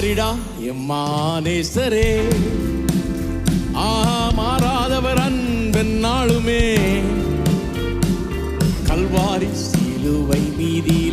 மாறிடா. எம்மானேசரே ஆ மாறாதவர் அன்பன் நாளுமே. கல்வாரி சிலுவை மீதிலே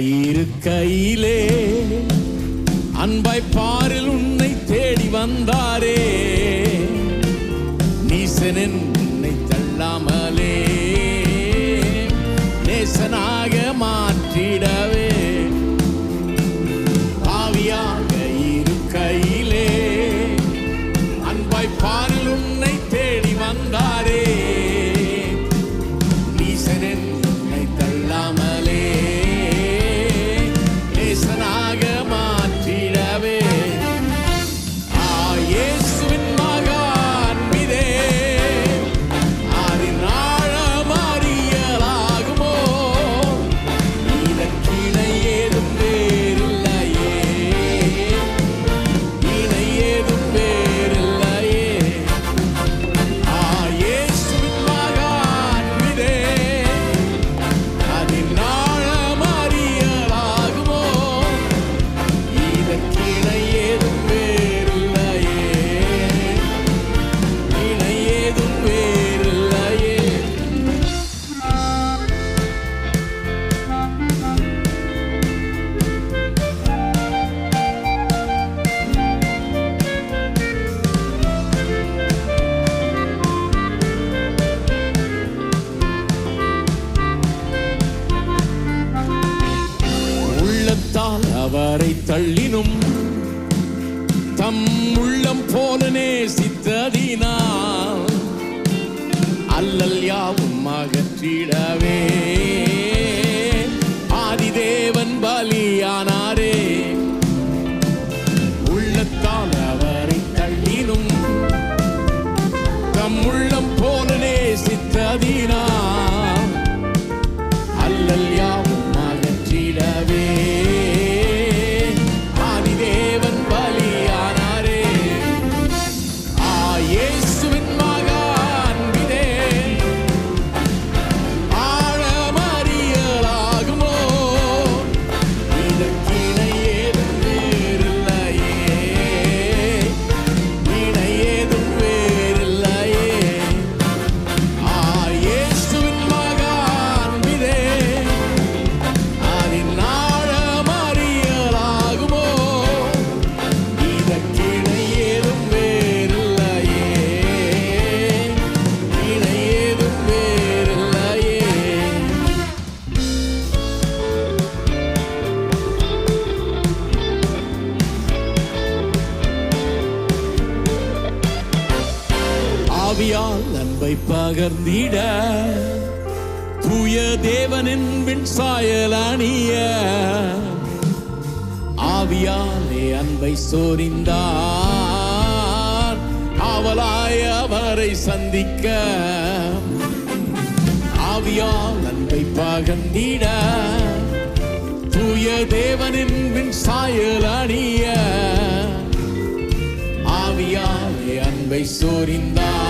இருக்கையிலே அன்பாய் பாரில் உன்னை தேடி வந்தாரே. நீசனின் தள்ளினும் தம் உள்ளம் போல நேசித்ததினால் அல்லல் யாவும் அகற்றிடவே. ஆதிதேவன் பலியானாரே உள்ளத்தால் அவரை தள்ளினும் தம் உள்ளம் போல நேசித்ததினால் அல்லல் யாவும் அன்பை பகர்ந்திட. தூய தேவனின் பின் அணிய ஆவியாலே அன்பை சோரிந்தார். அவளாய அவரை சந்திக்க. ஆவியால் அன்பை பகர்ந்திட. தூய தேவனின் பின் அணிய ஆவியாலே அன்பை சோரிந்தார்.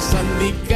சந்திக்க